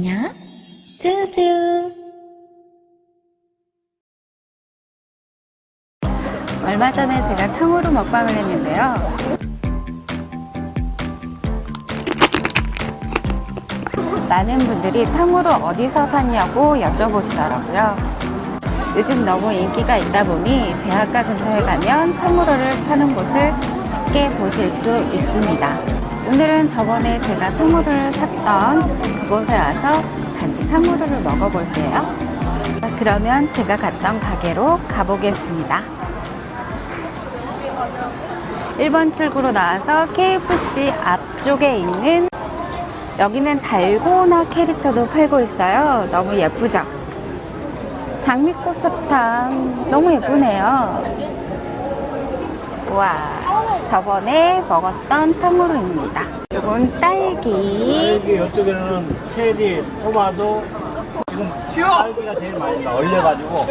안녕. 뚜뚜. 얼마 전에 제가 탕후루 먹방을 했는데요. 많은 분들이 탕후루 어디서 샀냐고 여쭤보시더라고요. 요즘 너무 인기가 있다 보니 대학가 근처에 가면 탕후루를 파는 곳을 쉽게 보실 수 있습니다. 오늘은 저번에 제가 탕후루를 샀던 그곳에 와서 다시 탕후루를 먹어볼게요. 그러면 제가 갔던 가게로 가보겠습니다. 1번 출구로 나와서 KFC 앞쪽에 있는 여기는 달고나 캐릭터도 팔고 있어요. 너무 예쁘죠? 장미꽃 사탕 너무 예쁘네요. 와, 저번에 먹었던 탕후루입니다. 이건 딸기. 여기 이쪽에는 체리, 토마토, 지금 딸기가 제일 맛있어. 얼려가지고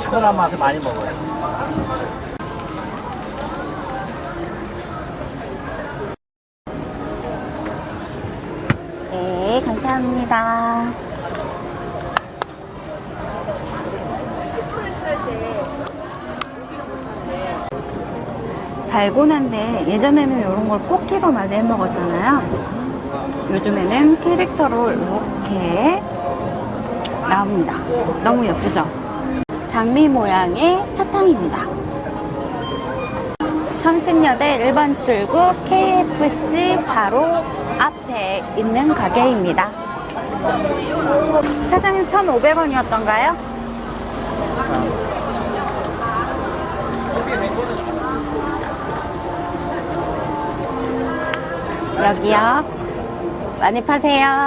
시원한 맛을 많이 먹어요. 네, 감사합니다. 달고나인데 예전에는 이런 걸 뽑기로 많이 해 먹었잖아요. 요즘에는 캐릭터로 이렇게 나옵니다. 너무 예쁘죠? 장미 모양의 사탕입니다. 성신여대 1번 출구 KFC 바로 앞에 있는 가게입니다. 사장님 1,500원이었던가요? 여기요. 많이 파세요.